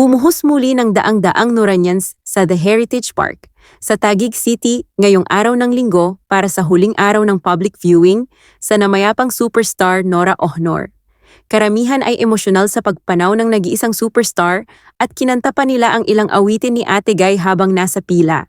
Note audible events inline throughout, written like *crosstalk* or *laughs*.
Bumuhos muli ng daang-daang Noranians sa The Heritage Park sa Taguig City ngayong araw ng linggo para sa huling araw ng public viewing sa namayapang superstar Nora Ohnor. Karamihan ay emosyonal sa pagpanaw ng nag-iisang superstar at kinanta pa nila ang ilang awitin ni Ate Guy habang nasa pila.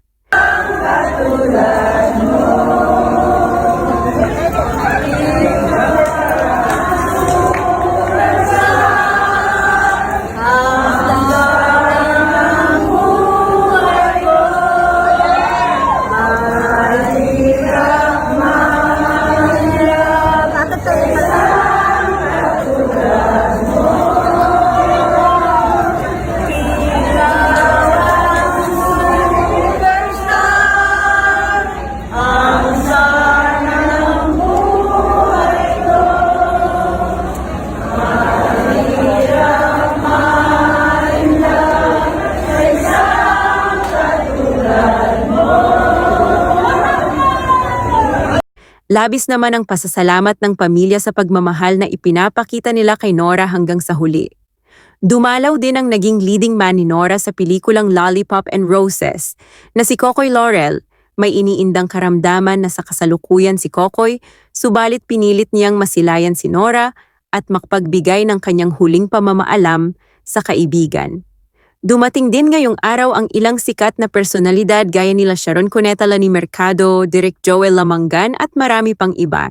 Labis naman ang pasasalamat ng pamilya sa pagmamahal na ipinapakita nila kay Nora hanggang sa huli. Dumalaw din ang naging leading man ni Nora sa pelikulang Lollipop and Roses na si Kokoy Laurel. May iniindang karamdaman na sa kasalukuyan si Kokoy, subalit pinilit niyang masilayan si Nora at makpagbigay ng kanyang huling pamamaalam sa kaibigan. Dumating din ngayong araw ang ilang sikat na personalidad gaya nila Sharon Cuneta ni Mercado, Direk Joel Lamangan at marami pang iba.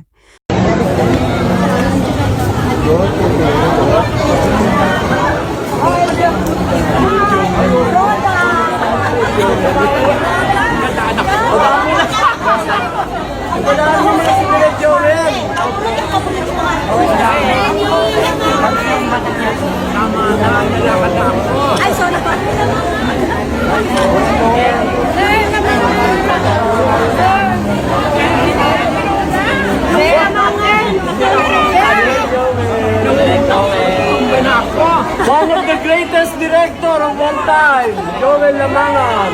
Joel Lamangan.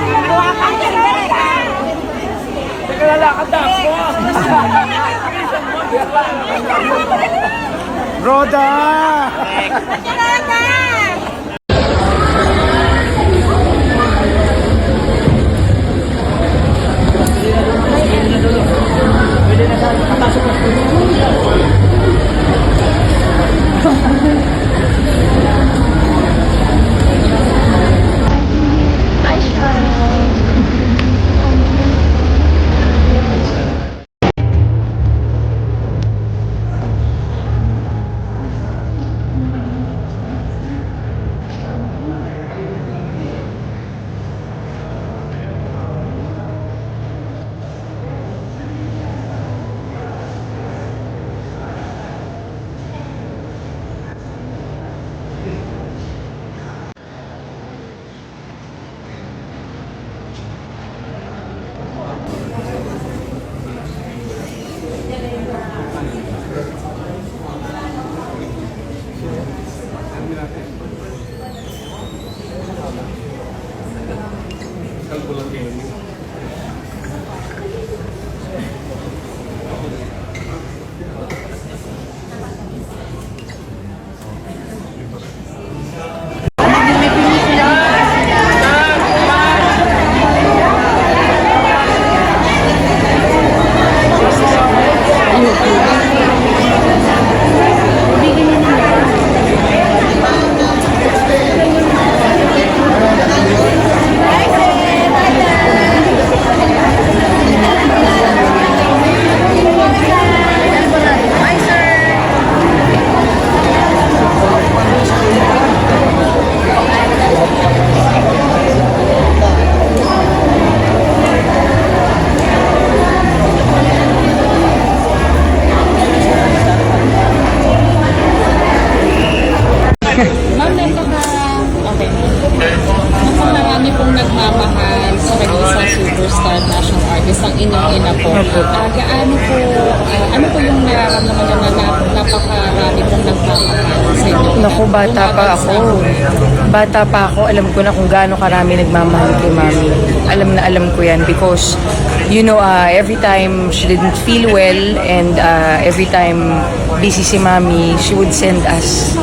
Teka, na ako. Roda! Ma'am, superstar national artist ang inyong ina po. Ah, gaano po, ah, ano po yung nararamdaman na na napakarami pong nagmamahal sa inyo? Naku, bata pa ako. Bata pa ako, alam ko na kung gaano karami nagmamahal kay mami. Alam na alam ko yan because, you know, uh, every time she didn't feel well and uh, every time busy si mami, she would send us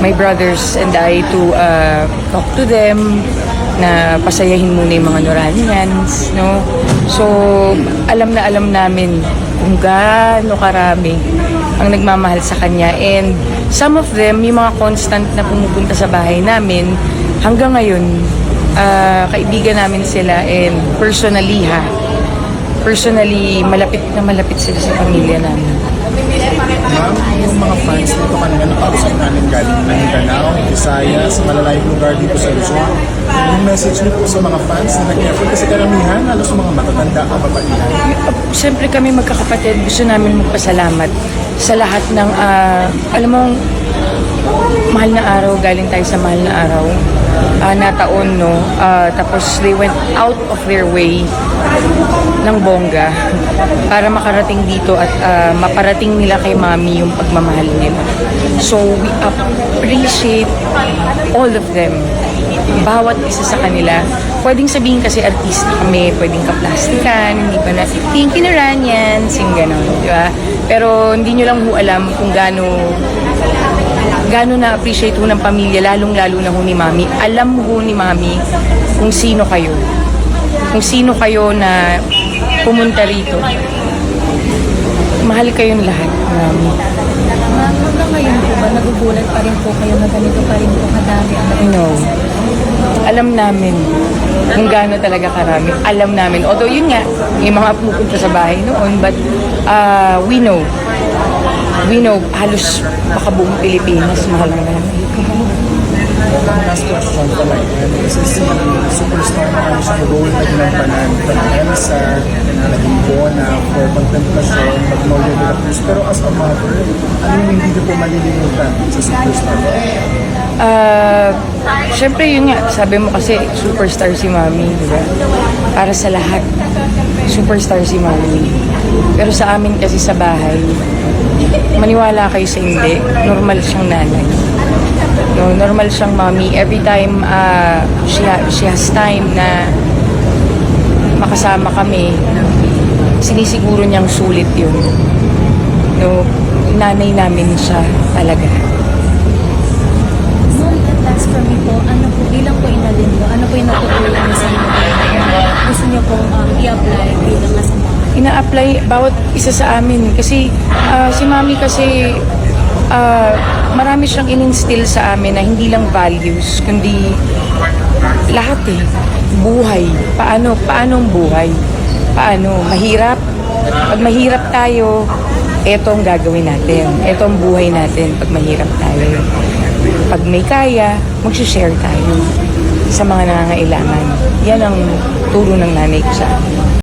my brothers and I to uh, talk to them, na pasayahin muna yung mga Noranians, no? So, alam na alam namin kung gaano karami ang nagmamahal sa kanya. And some of them, yung mga constant na pumupunta sa bahay namin, hanggang ngayon, ah, kaibigan namin sila and personally ha, personally, malapit na malapit sila sa pamilya namin. Ma'am, yung mga fans dito kanina nakausap namin galing Mindanao, Visayas, malalayong lugar dito sa Luzon. Yung message niyo po sa mga fans na nag-effort kasi karamihan, halos mga matatanda o babaihan. Siyempre kami magkakapatid, gusto namin magpasalamat sa lahat ng, ah, alam mo, mahal na araw, galing tayo sa mahal na araw, ah, na taon, no? Ah, tapos they went out of their way ng bongga *laughs* para makarating dito at ah, maparating nila kay mami yung pagmamahal nila. So we appreciate all of them. Bawat isa sa kanila. Pwedeng sabihin kasi artista kami, pwedeng kaplastikan, hindi ba na, tingin kinaran yan, sing ganon, di ba? Pero hindi nyo lang ho alam kung gaano gaano na-appreciate ho ng pamilya, lalong-lalo na ho ni Mami. Alam ho ni Mami kung sino kayo. Kung sino kayo na pumunta rito. Mahal kayong lahat, Mami. Ma'am, hanggang ngayon po ba, nagugulat pa rin po kayo na ganito pa rin po kadami ang No. Alam namin kung gaano talaga karami. Alam namin. Although yun nga, yung mga pupunta sa bahay noon, but uh, we know. We know, halos baka buong Pilipinas, mahal na. Last question ko lang, ano, kasi si superstar na sa role na ginampanan from Elsa, naging Bona, for Contemplasyon, Magnolia de la Cruz. Pero as a mother, ano yung hindi po malilimutan sa superstar? Ah, syempre yun nga, sabi mo kasi superstar si Mami, di ba? Para sa lahat, superstar si Mami. Pero sa amin kasi sa bahay, maniwala kayo sa hindi, normal siyang nanay. No, normal siyang mami. Every time ah, she, ha- she has time na makasama kami, sinisiguro niyang sulit yun. No, nanay namin siya talaga. Ma'am, last for me po, ano po, bilang po inalin mo, ano po yung natutulong niyo sa inyo gusto niyo pong um, i-apply bilang kasama? Ina-apply bawat isa sa amin. Kasi ah, si mami kasi ah, marami siyang in-instill sa amin na hindi lang values kundi lahat eh. Buhay. Paano paano ang buhay? Paano? Mahirap? Pag mahirap tayo eto ang gagawin natin. Eto ang buhay natin pag mahirap tayo. Pag may kaya mag-share tayo sa mga nangangailangan. Yan ang turo ng nanay ko sa akin